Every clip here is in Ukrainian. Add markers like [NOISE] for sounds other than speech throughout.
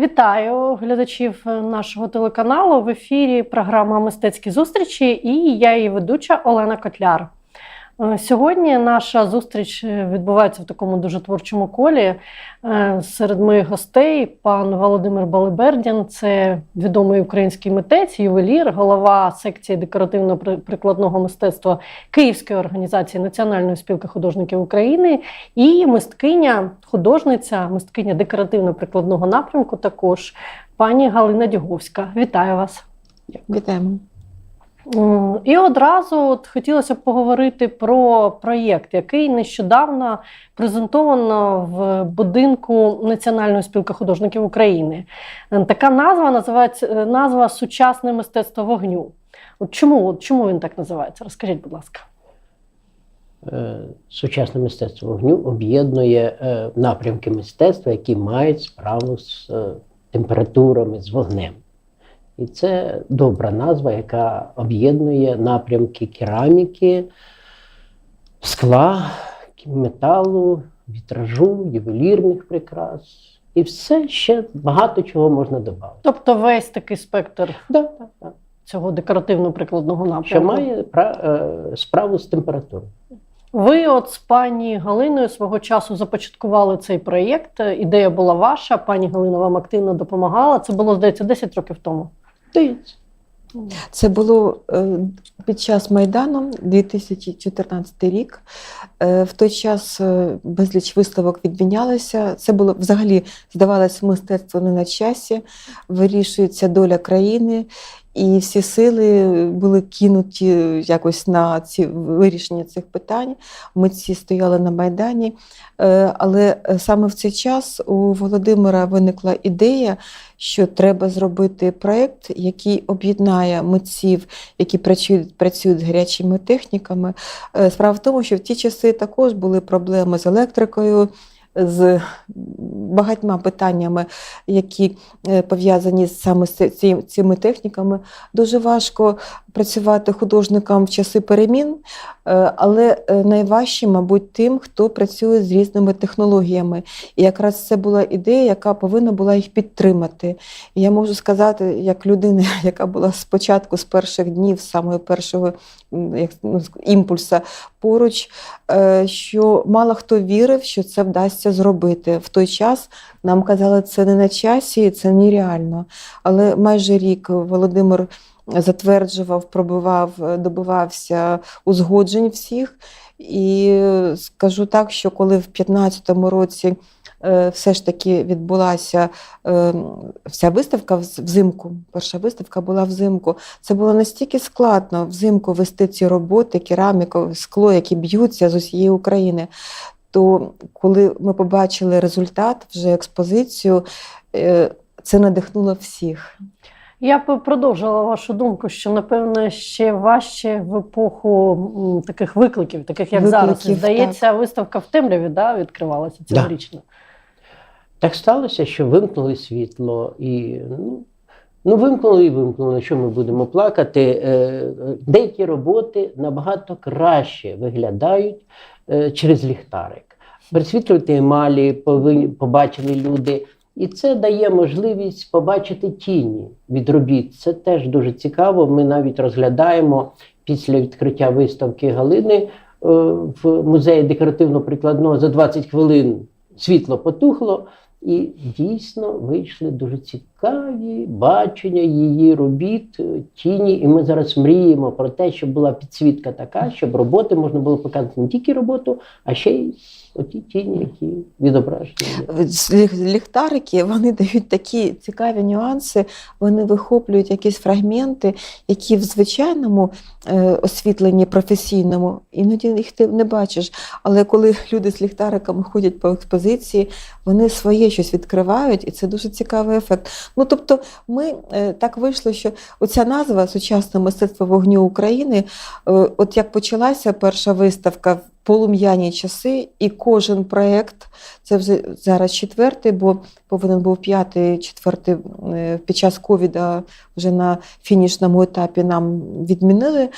Вітаю глядачів нашого телеканалу. В ефірі програма Мистецькі зустрічі і я її ведуча Олена Котляр. Е, Сьогодні наша зустріч е, відбувається в такому дуже творчому колі. Е, Серед моїх гостей пан Володимир Балибердін, це відомий український митець, ювелір, голова секції декоративно-прикладного мистецтва Київської організації Національної спілки художників України і мисткиня, художниця, мисткиня декоративно-прикладного напрямку. Також пані Галина Дюговська. Вітаю вас. Вітаємо. М, І одразу от хотілося б поговорити про проєкт, який нещодавно презентовано в будинку Національної спілки художників України. Е, Така назва називається е, назва Сучасне мистецтво вогню. От чому, от чому він так називається? Розкажіть, будь ласка. Е, Сучасне мистецтво вогню об'єднує е, напрямки мистецтва, які мають справу з е, температурами, з вогнем. І це добра назва, яка об'єднує напрямки кераміки, скла, металу, вітражу, ювелірних прикрас. І все ще багато чого можна додати. Тобто весь такий спектр Да, да, да. цього декоративно-прикладного напрямку. Що має пра- е, справу з температурою. Ви, от з пані Галиною, свого часу започаткували цей проєкт. Ідея була ваша. Пані Галина вам активно допомагала. Це було, здається, 10 років тому. Це було е, під час Майдану 2014 рік. Е, В той час е, безліч виставок відмінялося. Це було взагалі здавалось мистецтво не на часі, вирішується доля країни. І всі сили були кинуті якось на ці вирішення цих питань. Митці стояли на Майдані. Е, Але е, саме в цей час у Володимира виникла ідея, що треба зробити проєкт, який об'єднає митців, які працюють, працюють з гарячими техніками. Е, Справа в тому, що в ті часи також були проблеми з електрикою. З багатьма питаннями, які е, пов'язані саме з цими техніками, дуже важко працювати художникам в часи перемін, е, але е, найважче, мабуть, тим, хто працює з різними технологіями. І якраз це була ідея, яка повинна була їх підтримати. І я можу сказати, як людина, [LAUGHS] яка була спочатку з перших днів, з самого першого як, ну, імпульса поруч, е, що мало хто вірив, що це вдасться зробити. В той час нам казали, це не на часі, це нереально. Але майже рік Володимир затверджував, пробивав, е, добивався узгоджень всіх. І скажу так, що коли в 2015 році е, все ж таки відбулася е, вся виставка взимку, перша виставка була взимку, це було настільки складно взимку вести ці роботи, кераміку, скло, які б'ються з усієї України. То коли ми побачили результат, вже експозицію, це надихнуло всіх. Я б продовжила вашу думку, що напевно ще важче в епоху таких викликів, таких як зараз. Викликів, Здається, виставка в темряві да, відкривалася цьогорічно. Так сталося, що вимкнули світло і ну, ну вимкнули і вимкнули. На що ми будемо плакати? Е, Деякі роботи набагато краще виглядають е, через ліхтарик. Присвітлювати емалі побачили люди. І це дає можливість побачити тіні від робіт. Це теж дуже цікаво. Ми навіть розглядаємо після відкриття виставки Галини е, в музеї декоративно-прикладного за 20 хвилин світло потухло, і дійсно вийшли дуже цікаві бачення її робіт, е, тіні. І ми зараз мріємо про те, щоб була підсвітка така, щоб роботи можна було показати не тільки роботу, а ще й оті тіні, які відображені. Ліхтарики вони [LAUGHS] дають такі цікаві нюанси, вони вихоплюють якісь фрагменти, які в звичайному е, освітленні професійному іноді їх ти не бачиш. Але коли [LAUGHS] люди з ліхтариками ходять по експозиції, вони своє щось відкривають, і це дуже цікавий ефект. Ну тобто, ми е, так вийшло, що оця назва Сучасне мистецтво вогню України. е, От як почалася перша виставка полум'яні часи, і кожен проєкт, це вже зараз четвертий, бо повинен був п'ятий, четвертий е, під час ковіда вже на фінішному етапі нам відмінили.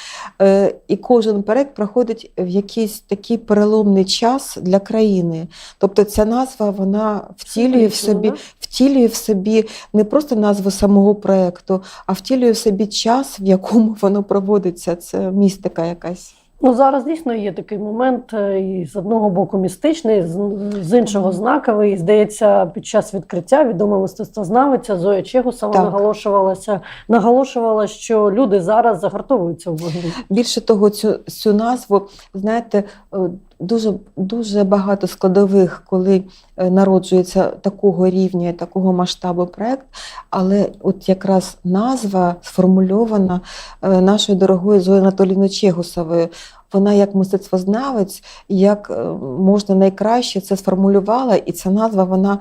Е, І кожен проєкт проходить в якийсь такий переломний час для країни. Тобто ця назва вона втілює в собі, втілює в собі не просто назву самого проєкту, а втілює в собі час, в якому воно проводиться. Це містика якась. Ну зараз дійсно є такий момент, е, і з одного боку містичний, з, іншого знаковий. І, Здається, під час відкриття відома мистецтвознавиця Зоя Чегусова Так. наголошувалася, наголошувала, що люди зараз загартовуються в вогні. Більше того, цю, цю назву, знаєте, е, дуже, дуже багато складових, коли е, народжується такого рівня такого масштабу проєкт, але от якраз назва сформульована е, нашою дорогою Зоєю Анатолійною Чегусовою. Вона як мистецтвознавець, як е, можна найкраще це сформулювала, і ця назва вона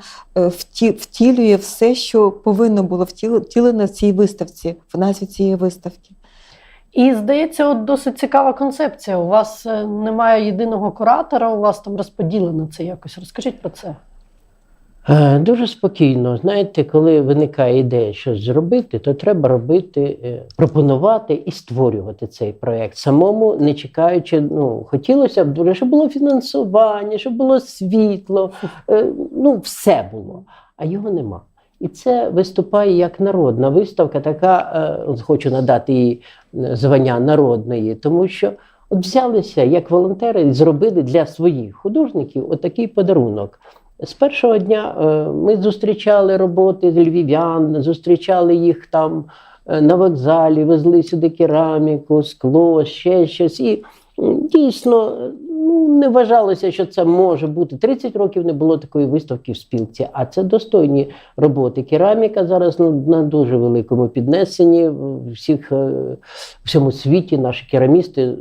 втілює все, що повинно було втіл- втілено в цій виставці, в назві цієї виставки. І здається, от досить цікава концепція. У вас е, немає єдиного куратора, у вас там розподілено це якось. Розкажіть про це. Е, Дуже спокійно. Знаєте, коли виникає ідея щось зробити, то треба робити, е, пропонувати і створювати цей проєкт. Самому не чекаючи, ну хотілося б дуже, щоб було фінансування, щоб було світло, ну все було, а його нема. І це виступає як народна виставка, така е, хочу надати їй е, звання народної, тому що от взялися як волонтери і зробили для своїх художників отакий подарунок. З першого дня е, ми зустрічали роботи з львів'ян, зустрічали їх там на вокзалі, везли сюди кераміку, скло, ще щось. І дійсно ну, не вважалося, що це може бути. 30 років не було такої виставки в спілці, а це достойні роботи. Кераміка зараз на, на дуже великому піднесенні. Всіх, е, всьому світі наші керамісти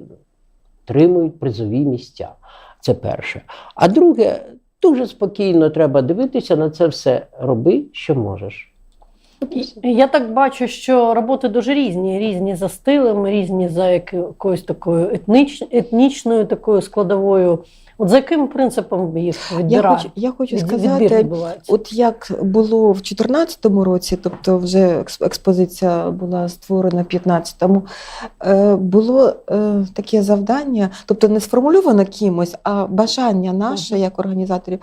отримують призові місця. Це перше. А друге, дуже спокійно треба дивитися на це все. Роби, що можеш. Я так бачу, що роботи дуже різні, різні за стилем, різні за якоюсь такою етнич, етнічною такою складовою. От за яким принципом їх Я хочу, я хочу Від- сказати? От як було в 2014 році, тобто вже екс- експозиція була створена в 2015-му, е, було е, таке завдання, тобто не сформульовано кимось, а бажання наше, як організаторів,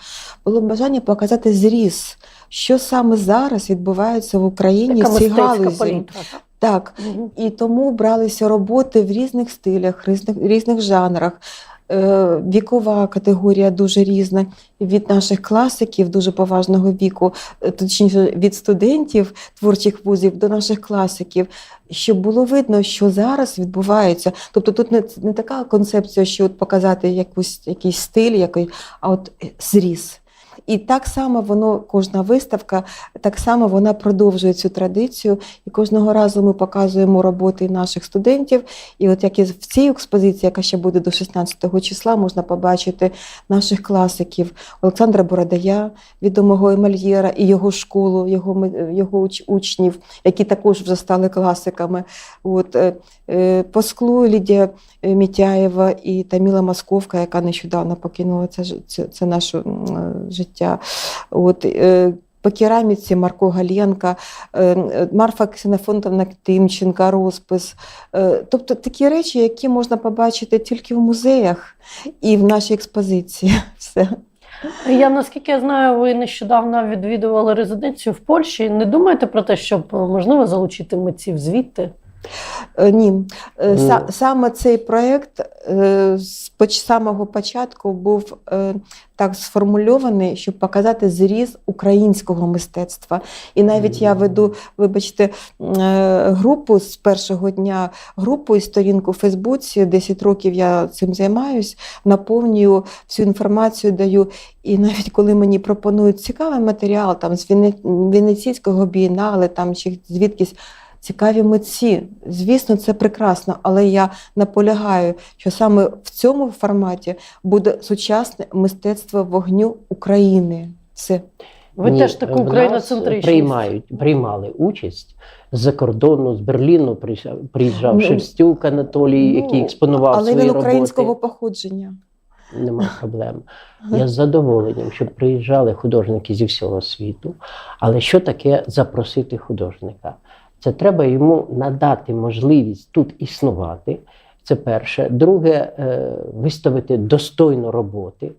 було бажання показати зріз, що саме зараз відбувається в Україні в цій галузі. палітра. так? Так, і тому бралися роботи в різних стилях, різних, різних жанрах. Е, Вікова категорія дуже різна від наших класиків дуже поважного віку, е, точніше від студентів творчих вузів до наших класиків, щоб було видно, що зараз відбувається. Тобто тут не, не така концепція, що от показати якусь, якийсь стиль, який, а от е, зріз. І так само воно, кожна виставка, так само вона продовжує цю традицію. І кожного разу ми показуємо роботи наших студентів. І от як і в цій експозиції, яка ще буде до 16 числа, можна побачити наших класиків Олександра Бородая, відомого емальєра, і його школу, його, його уч- учнів, які також вже стали класиками. От, е, е, по склу Лідія е, Мітяєва і Таміла Московка, яка нещодавно покинула це, це, це наше е, життя. От, е, по кераміці Марко Галенка, е, е, Марфа Ксенофонтовна Тимченка, розпис. Тобто такі речі, які можна побачити тільки в музеях і в нашій експозиції. [LAUGHS] Все. Я наскільки я знаю, ви нещодавно відвідували резиденцію в Польщі. Не думаєте про те, щоб можливо залучити митців звідти? Е, Ні, Е, Ну. саме цей проєкт е, з самого початку був так сформульований, щоб показати зріз українського мистецтва. І навіть я веду, вибачте, групу з першого дня, групу і сторінку в Фейсбуці. 10 років я цим займаюсь, наповнюю всю інформацію, даю. І навіть коли мені пропонують цікавий матеріал там з Вене- Венеційського бієнале, там чи звідкись. Цікаві митці, звісно, це прекрасно, але я наполягаю, що саме в цьому форматі буде сучасне мистецтво вогню України. Все. Ви Ні, теж таку україноцентричність. приймають, приймали участь з-за кордону, з Берліну приїжджав, Ну, Шевстюк Анатолій, ну, який експонував але свої він українського походження. Нема проблем. Я з задоволенням, щоб приїжджали художники зі всього світу. Але що таке запросити художника? Це треба йому надати можливість тут існувати. Це перше. Друге, е, виставити достойно роботи.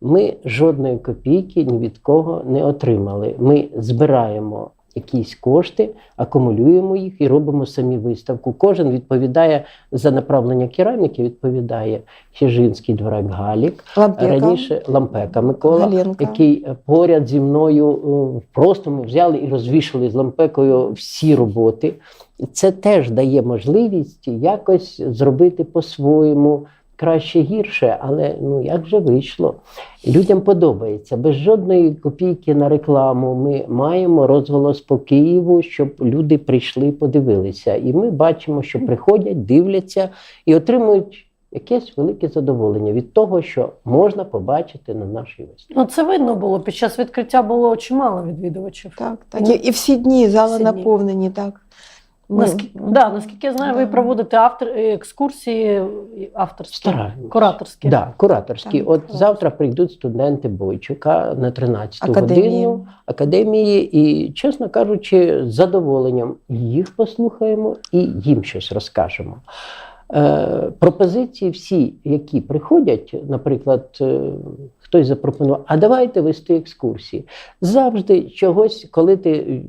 Ми жодної копійки ні від кого не отримали. Ми збираємо якісь кошти, акумулюємо їх і робимо самі виставку. Кожен відповідає за направлення кераміки, відповідає Хижинський дворак Галік. Лампека. Раніше Лампека Микола, Галенка. який е, поряд зі мною е, просто ми взяли і розвішали з лампекою всі роботи. Це теж дає можливість якось зробити по-своєму. Краще гірше, але ну як же вийшло? Людям подобається. Без жодної копійки на рекламу ми маємо розголос по Києву, щоб люди прийшли, подивилися. І ми бачимо, що приходять, дивляться і отримують якесь велике задоволення від того, що можна побачити на нашій виставці. Ну, це видно було. Під час відкриття було чимало відвідувачів. Так, так. Ну, І, і всі дні зали всі дні. наповнені, так. Ми- Наскільки, да, наскільки я знаю, ви проводите автор, екскурсії авторські, Стараємось. кураторські. Да, кураторські. Так, От кураторські. завтра прийдуть студенти Бойчука на 13 Академії. годину академії, і, чесно кажучи, з задоволенням їх послухаємо і їм щось розкажемо. Е, пропозиції всі, які приходять, наприклад, е, хтось запропонував, а давайте вести екскурсії. Завжди чогось, коли ти е,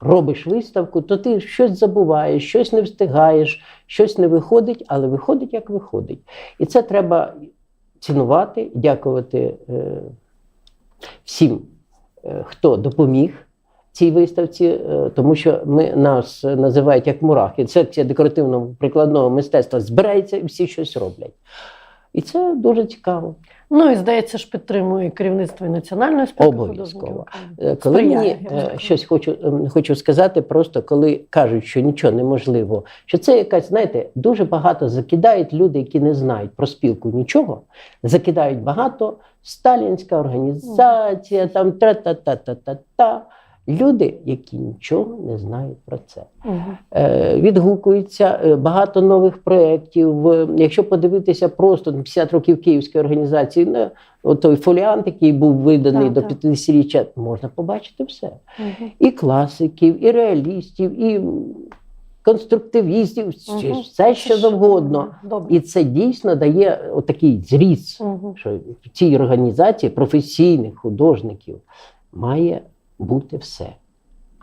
робиш виставку, то ти щось забуваєш, щось не встигаєш, щось не виходить, але виходить, як виходить. І це треба цінувати, дякувати е, всім, е, хто допоміг цій виставці, е, тому що ми нас називають як мурахи. Секція декоративного прикладного мистецтва збирається і всі щось роблять. І це дуже цікаво. Ну і здається ж, підтримує керівництво і національної спілки Обов'язково. Е, Коли Сприяє, мені е, щось хочу, ем, хочу сказати, просто коли кажуть, що нічого неможливо, що це якась, знаєте, дуже багато закидають люди, які не знають про спілку нічого, закидають багато сталінська організація, там тра-та-та-та-та-та. Люди, які нічого не знають про це. Е, відгукується е, багато нових проєктів. Якщо подивитися просто на 50 років Київської організації, на той фоліант, який був виданий Так, до так. 50-річчя, можна побачити все. Мгм. І класиків, і реалістів, і конструктивістів, Мгм. все що завгодно. Добре. І це дійсно дає отакий зріз, Мгм. що в цій організації професійних художників має бути все.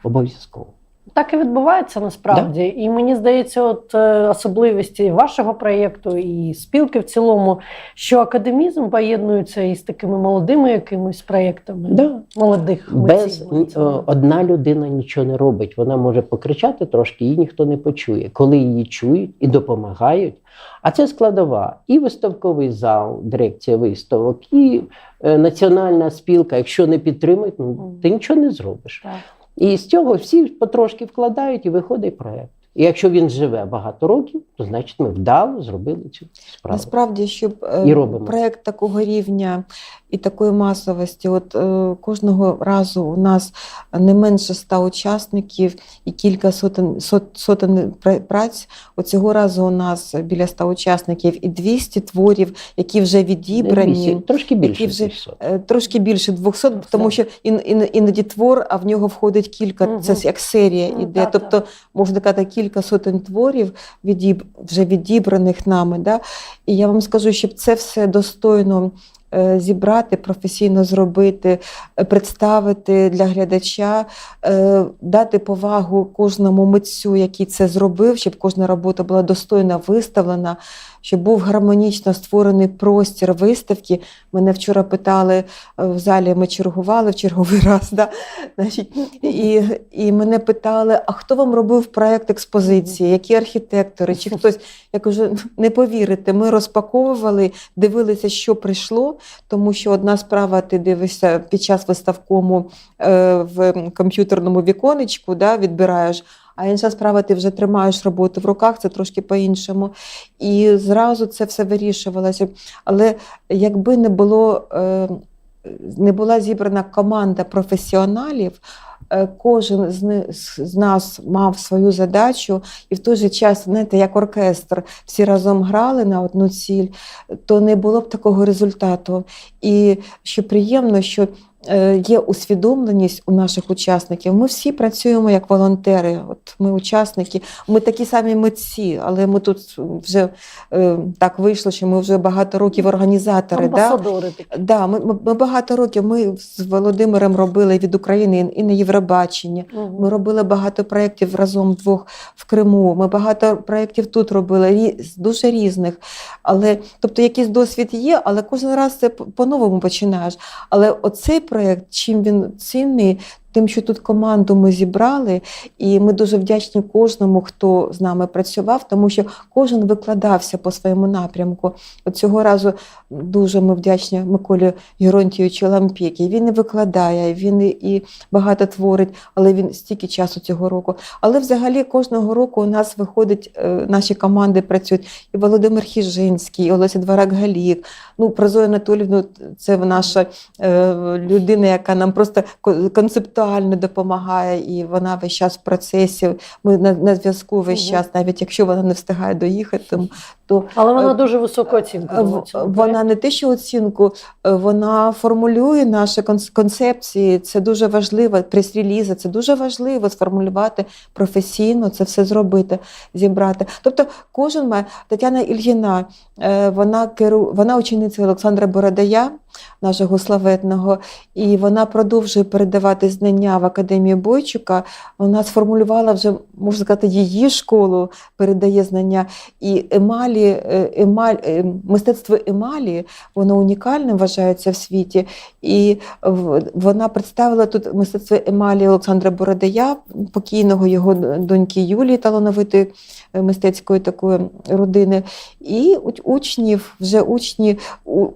Обов'язково. Так і відбувається насправді. І мені здається, от е, особливість і вашого проєкту і спілки в цілому, що академізм поєднується із такими молодими якимись проєктами Да. молодих Без митців. одна людина нічого не робить. Вона може покричати трошки, її ніхто не почує. Коли її чують і допомагають. А це складова і виставковий зал, дирекція виставок, і е, національна спілка. Якщо не підтримують, ну ти нічого не зробиш. Так. І з цього всі потрошки вкладають і виходить проект. І якщо він живе багато років, то значить ми вдало зробили цю справу. Насправді, щоб е, І проєкт такого рівня і такої масовості, от е, кожного разу у нас не менше ста учасників і кілька сотень сот, сотень праць. От цього разу у нас біля ста учасників і 200 творів, які вже відібрані. Трошки більше. які вже- 200. Е, Трошки більше 200, Ну, тому що ін, ін, іноді твор, а в нього входить кілька, Мгм. це як серія Ну, іде. так, тобто, можна казати, кілька сотень творів відіб, вже відібраних нами. Да? І я вам скажу, щоб це все достойно зібрати, професійно зробити, е, представити для глядача, е, дати повагу кожному митцю, який це зробив, щоб кожна робота була достойно виставлена, щоб був гармонічно створений простір виставки. Мене вчора питали е, в залі, ми чергували в черговий [LAUGHS] раз. Да? І, і мене питали: а хто вам робив проект експозиції? Які архітектори? Чи хтось? Я кажу, не повірите, ми розпаковували, дивилися, що прийшло, тому що одна справа, ти дивишся під час виставкому е, в комп'ютерному віконечку, да, відбираєш. А інша справа, ти вже тримаєш роботу в руках, це трошки по-іншому. І зразу це все вирішувалося. Але якби не було, е, не була зібрана команда професіоналів, кожен з, нас мав свою задачу, і в той же час, знаєте, як оркестр, всі разом грали на одну ціль, то не було б такого результату. І що приємно, що е, є усвідомленість у наших учасників. Ми всі працюємо як волонтери. От ми учасники, ми такі самі митці, але ми тут вже е, так вийшло, що ми вже багато років організатори. Да? Амбасадори такі. Да, ми, ми, ми багато років ми з Володимиром робили від України і на Євробаченні. Мгм. Ми робили багато проєктів разом вдвох в Криму. Ми багато проєктів тут робили, дуже різних. Але, тобто, якийсь досвід є, але кожен раз це по-новому починаєш. Але оцей проєкт, чим він цінний, тим, що тут команду ми зібрали, і ми дуже вдячні кожному, хто з нами працював, тому що кожен викладався по своєму напрямку. От цього разу дуже ми вдячні Миколі Геронтійовичу Лампікі. Він і викладає, він і- багато творить, але він стільки часу цього року. Але взагалі кожного року у нас виходить, е, наші команди працюють. І Володимир Хіжинський, і Олеся Дворак Галік. Ну, про Зою Анатолівну це наша е, людина, яка нам просто ко- концептуально допомагає, і вона весь час в процесі. Ми на, на зв'язку весь Мгм. час, навіть якщо вона не встигає доїхати, то, Але вона Е, дуже високу оцінку Е, Вона не те, що оцінку, е, вона формулює наші концепції. Це дуже важливо. прес-релізи, це дуже важливо сформулювати професійно, це все зробити, зібрати. Тобто, кожен має Тетяна Ільїна, е, вона керу, вона учениця Олександра Бородая, нашого славетного, і вона продовжує передавати знання в академію Бойчука. Вона сформулювала вже, можна сказати, її школу передає знання. І емалі, е, емаль, е, мистецтво емалі, воно унікальне вважається в світі. І вона представила тут мистецтво емалі Олександра Бородая, покійного його доньки Юлії, талановитої е, мистецької такої родини. І учнів, вже учні,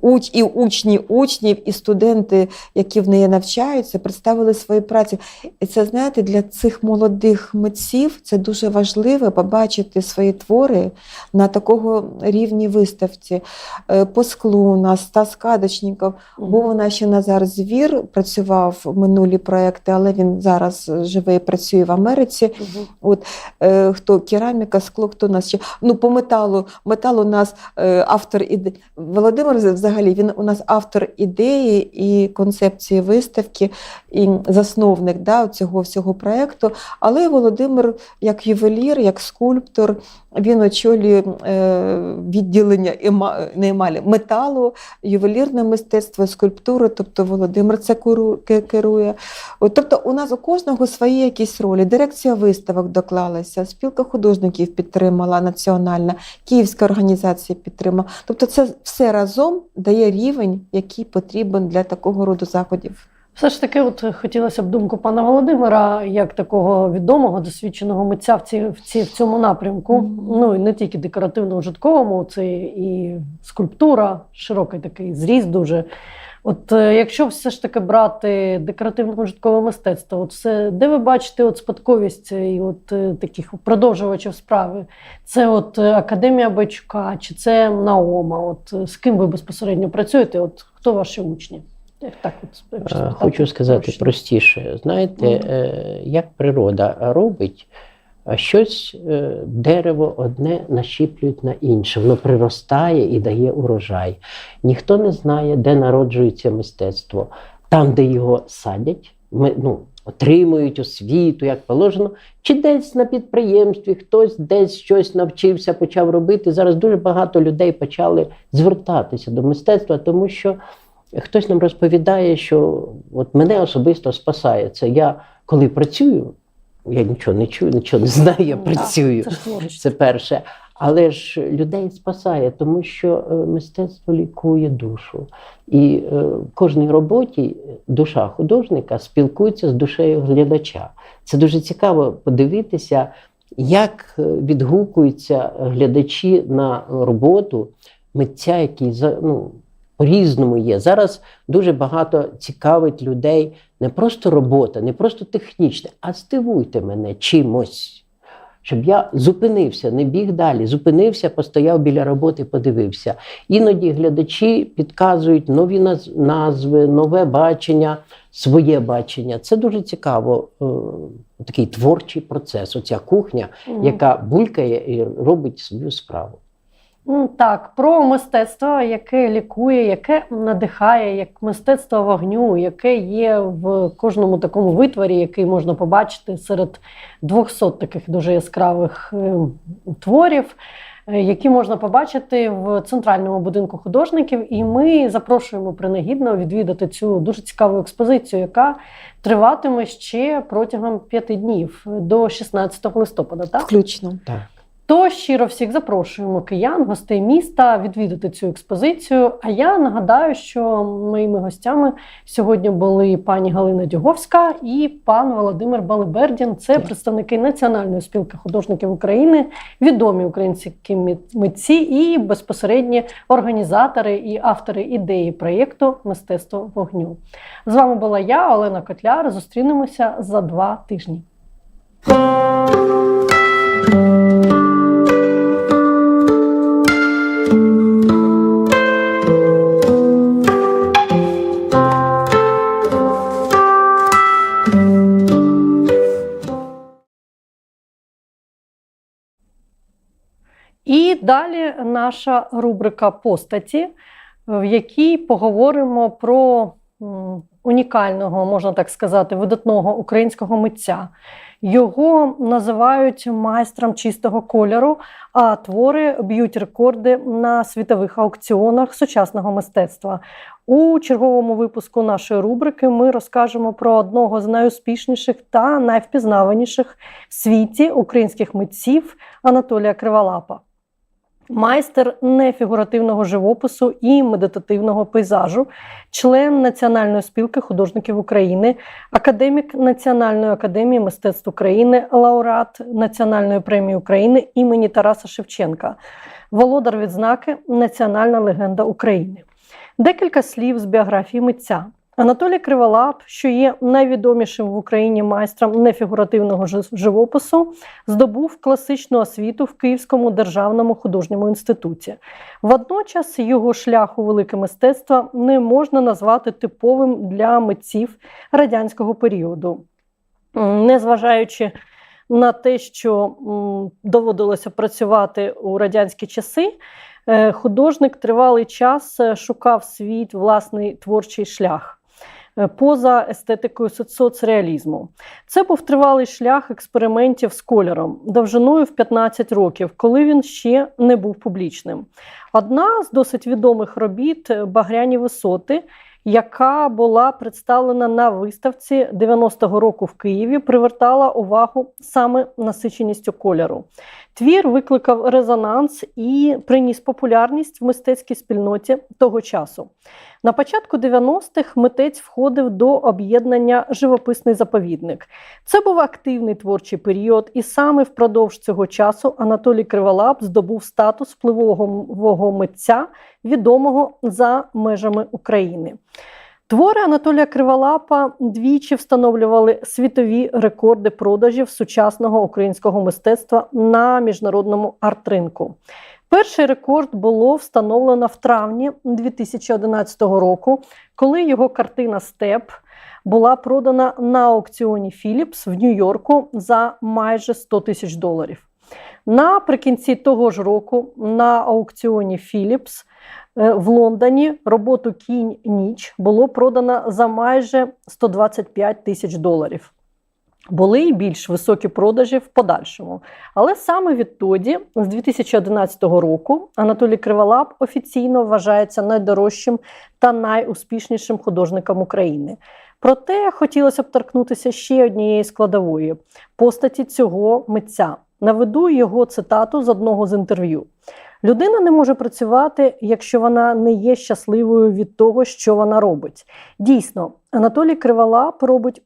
уч, і учні учнів, і студенти, які в неї навчаються, представили свої праці. І це, знаєте, для цих молодих митців це дуже важливо побачити свої твори на такого рівні виставці. Е, По склу у нас Стас Кадочніков, був нас ще Назар Звір, працював в минулі проекти, але він зараз живе і працює в Америці. Мгм. От е, хто кераміка, скло, хто у нас ще. Ну, по металу. Метал у нас е, автор іде. Володимир взагалі він у нас автор ідеї і концепції виставки, і засновник да, цього всього проєкту. Але Володимир, як ювелір, як скульптор, він очолює е, відділення не емалі, металу, ювелірне мистецтво, скульптури. Тобто Володимир це керує. Тобто у нас у кожного свої якісь ролі. Дирекція виставок доклалася, спілка художників підтримала національна, Київська організація підтримала. Тобто, це все разом дає рівень, який потрібен для такого роду заходів. Все ж таки, от хотілося б думку пана Володимира, як такого відомого, досвідченого митця в, ці, в, ці, в цьому напрямку. Мгм. Ну і не тільки декоративно-ужитковому, це і скульптура, широкий такий зріз дуже. От е, якщо все ж таки брати декоративно-ужиткове мистецтво, от все, де ви бачите от спадковість і от е, таких продовжувачів справи? Це от е, Академія Байчука, чи це Наома? От е, з ким ви безпосередньо працюєте? От хто ваші учні? Так, от, Е, Хочу сказати точно. простіше. Знаєте, е, як природа робить, а щось е, дерево одне нашіплюють на інше, воно приростає і дає урожай. Ніхто не знає, де народжується мистецтво. Там, де його садять, ми, ну, отримують освіту, як положено, чи десь на підприємстві, хтось десь щось навчився, почав робити. Зараз дуже багато людей почали звертатися до мистецтва, тому що хтось нам розповідає, що от мене особисто спасає це. Я коли працюю, я нічого не чую, нічого не знаю, я Ну, працюю. Це перше. Але ж людей спасає, тому що е, мистецтво лікує душу. І е, в кожній роботі душа художника спілкується з душею глядача. Це дуже цікаво подивитися, як е, відгукуються глядачі на роботу митця, який за- ну, по-різному є. Зараз дуже багато цікавить людей не просто робота, не просто технічне, а здивуйте мене чимось. щоб я зупинився, не біг далі, зупинився, постояв біля роботи, подивився. Іноді глядачі підказують нові назви, нове бачення, своє бачення. Це дуже цікаво. е, Такий творчий процес. Оця кухня, яка булькає і робить свою справу. Так, про мистецтво, яке лікує, яке надихає, як мистецтво вогню, яке є в кожному такому витворі, який можна побачити серед 200 таких дуже яскравих е, творів, е, які можна побачити в центральному будинку художників. І ми запрошуємо принагідно відвідати цю дуже цікаву експозицію, яка триватиме ще протягом п'яти днів до 16 листопада. Так? Включно. Так. То щиро всіх запрошуємо киян, гостей міста відвідати цю експозицію. А я нагадаю, що моїми гостями сьогодні були пані Галина Дюговська і пан Володимир Балибердін. Це представники Національної спілки художників України, відомі українські митці і безпосередні організатори і автори ідеї проєкту Мистецтво вогню. З вами була я, Олена Котляр. Зустрінемося за два тижні. Далі наша рубрика постаті, в якій поговоримо про унікального, можна так сказати, видатного українського митця. Його називають майстром чистого кольору, а твори б'ють рекорди на світових аукціонах сучасного мистецтва. У черговому випуску нашої рубрики ми розкажемо про одного з найуспішніших та найвпізнаваніших в світі українських митців Анатолія Криволапа. Майстер нефігуративного живопису і медитативного пейзажу, член Національної спілки художників України, академік Національної академії мистецтв України, лауреат Національної премії України імені Тараса Шевченка, володар відзнаки Національна легенда України. Декілька слів з біографії митця. Анатолій Криволап, що є найвідомішим в Україні майстром нефігуративного живопису, здобув класичну освіту в Київському державному художньому інституті. Водночас його шлях у велике мистецтво не можна назвати типовим для митців радянського періоду. Незважаючи на те, що доводилося працювати у радянські часи, е, художник тривалий час е, шукав свій власний творчий шлях. Е, Поза естетикою соцреалізму. Це був тривалий шлях експериментів з кольором, довжиною в 15 років, коли він ще не був публічним. Одна з досить відомих робіт е, Багряні висоти, яка була представлена на виставці 90-го року в Києві, привертала увагу саме насиченістю кольору. Твір викликав резонанс і приніс популярність в мистецькій спільноті того часу. На початку 90-х митець входив до об'єднання Живописний заповідник. Це був активний творчий період, і саме впродовж цього часу Анатолій Криволап здобув статус впливового митця, відомого за межами України. Твори Анатолія Криволапа двічі встановлювали світові рекорди продажів сучасного українського мистецтва на міжнародному арт-ринку. Перший рекорд було встановлено в травні 2011 року, коли його картина Степ була продана на аукціоні Philips в Нью-Йорку за майже 100 тисяч доларів. Наприкінці того ж року на аукціоні Philips е, в Лондоні роботу Кінь ніч було продано за майже 125 тисяч доларів. Були й більш високі продажі в подальшому. Але саме відтоді, з 2011 року, Анатолій Криволап офіційно вважається найдорожчим та найуспішнішим художником України. Проте хотілося б торкнутися ще однієї складової постаті цього митця. Наведу його цитату з одного з інтерв'ю. Людина не може працювати, якщо вона не є щасливою від того, що вона робить. Дійсно, Анатолій Криволап робить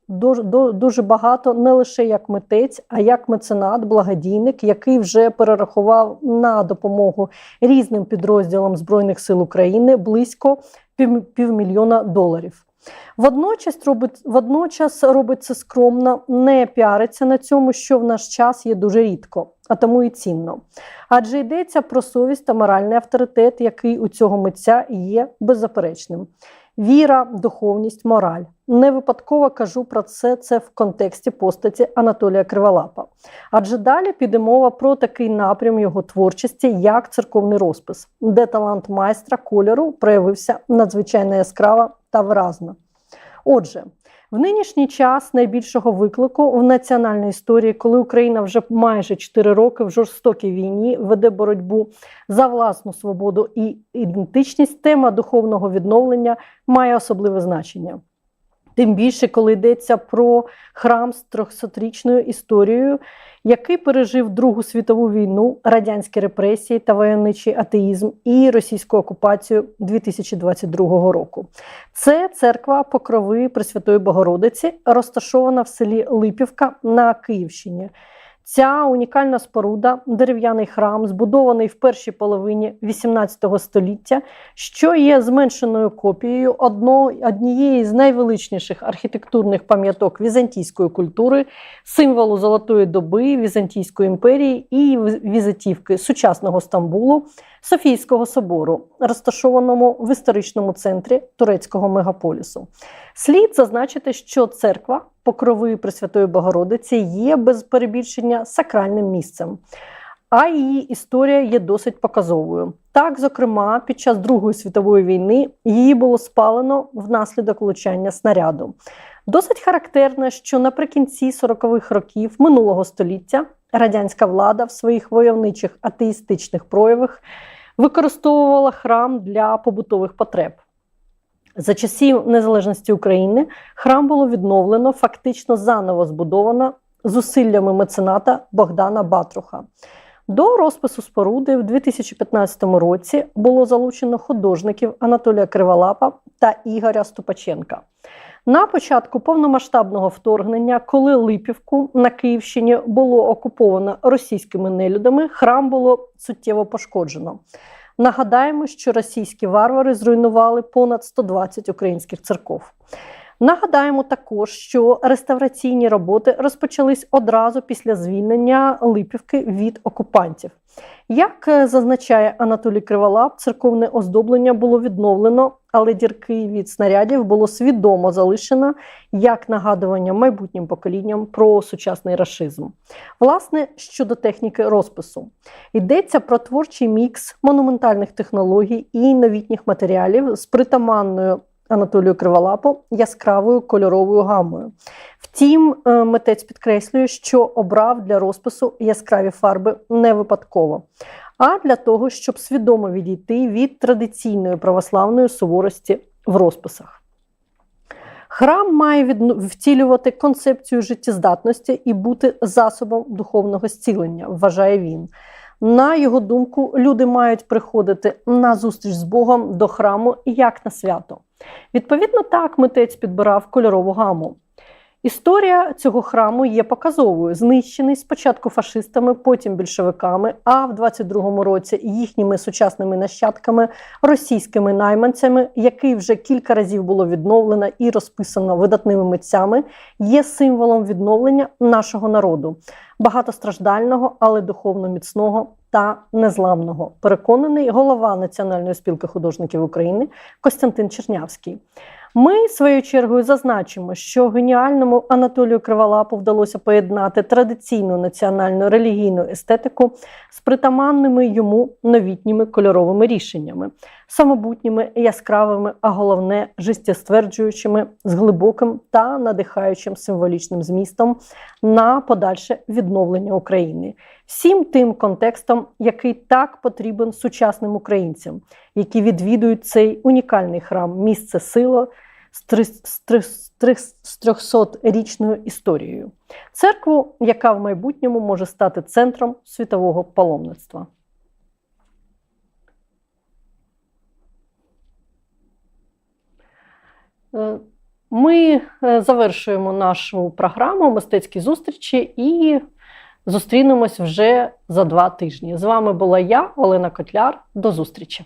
дуже, багато не лише як митець, а як меценат, благодійник, який вже перерахував на допомогу різним підрозділам Збройних сил України близько пів- півмільйона доларів. Водночас робить, водночас робить це скромно, не піариться на цьому, що в наш час є дуже рідко, а тому і цінно. Адже йдеться про совість та моральний авторитет, який у цього митця є беззаперечним. Віра, духовність, мораль. Не випадково кажу про це, це в контексті постаті Анатолія Криволапа. Адже далі піде мова про такий напрям його творчості, як церковний розпис, де талант майстра кольору проявився надзвичайно яскраво та виразно. Отже, в нинішній час найбільшого виклику в національній історії, коли Україна вже майже 4 роки в жорстокій війні веде боротьбу за власну свободу і ідентичність, тема духовного відновлення має особливе значення. Тим більше, коли йдеться про храм з 300-річною історією, який пережив Другу світову війну, радянські репресії та воєнничий атеїзм і російську окупацію 2022 року. Це церква Покрови Пресвятої Богородиці, розташована в селі Липівка на Київщині. Ця унікальна споруда, дерев'яний храм, збудований в першій половині XVIII століття, що є зменшеною копією одно, однієї з найвеличніших архітектурних пам'яток візантійської культури, символу Золотої доби Візантійської імперії і візитівки сучасного Стамбулу, Софійського собору, розташованому в історичному центрі турецького мегаполісу. Слід зазначити, що церква Покрови Пресвятої Богородиці є без перебільшення сакральним місцем. А її історія є досить показовою. Так, зокрема, під час Другої світової війни її було спалено внаслідок влучання снаряду. Досить характерно, що наприкінці 40-х років минулого століття радянська влада в своїх войовничих атеїстичних проявах використовувала храм для побутових потреб. За часів незалежності України храм було відновлено, фактично заново збудовано зусиллями мецената Богдана Батруха. До розпису споруди в 2015 році було залучено художників Анатолія Криволапа та Ігоря Ступаченка. На початку повномасштабного вторгнення, коли Липівку на Київщині було окуповано російськими нелюдами, храм було суттєво пошкоджено. Нагадаємо, що російські варвари зруйнували понад 120 українських церков. Нагадаємо також, що реставраційні роботи розпочались одразу після звільнення Липівки від окупантів. Як е, зазначає Анатолій Криволап, церковне оздоблення було відновлено, але дірки від снарядів було свідомо залишено як нагадування майбутнім поколінням про сучасний рашизм. Власне, щодо техніки розпису, йдеться про творчий мікс монументальних технологій і новітніх матеріалів з притаманною Анатолію Криволапу яскравою кольоровою гамою. Втім, е, митець підкреслює, що обрав для розпису яскраві фарби не випадково, а для того, щоб свідомо відійти від традиційної православної суворості в розписах. Храм має втілювати концепцію життєздатності і бути засобом духовного зцілення, вважає він. На його думку, люди мають приходити на зустріч з Богом до храму як на свято. Відповідно, так митець підбирав кольорову гаму. Історія цього храму є показовою. Знищений спочатку фашистами, потім більшовиками, а в 22-му році їхніми сучасними нащадками, російськими найманцями, який вже кілька разів було відновлено і розписано видатними митцями, є символом відновлення нашого народу, багатостраждального, але духовно міцного та незламного. Переконаний голова Національної спілки художників України Костянтин Чернявський. Ми, своєю чергою, зазначимо, що геніальному Анатолію Криволапу вдалося поєднати традиційну національну релігійну естетику з притаманними йому новітніми кольоровими рішеннями, самобутніми, яскравими, а головне життєстверджуючими, з глибоким та надихаючим символічним змістом на подальше відновлення України. Всім тим контекстом, який так потрібен сучасним українцям, які відвідують цей унікальний храм, місце сила з три- з три- з три- з 300-річною історією. Церкву, яка в майбутньому може стати центром світового паломництва. Е, Ми е, завершуємо нашу програму мистецькі зустрічі і зустрінемось вже за два тижні. З вами була я, Олена Котляр. До зустрічі!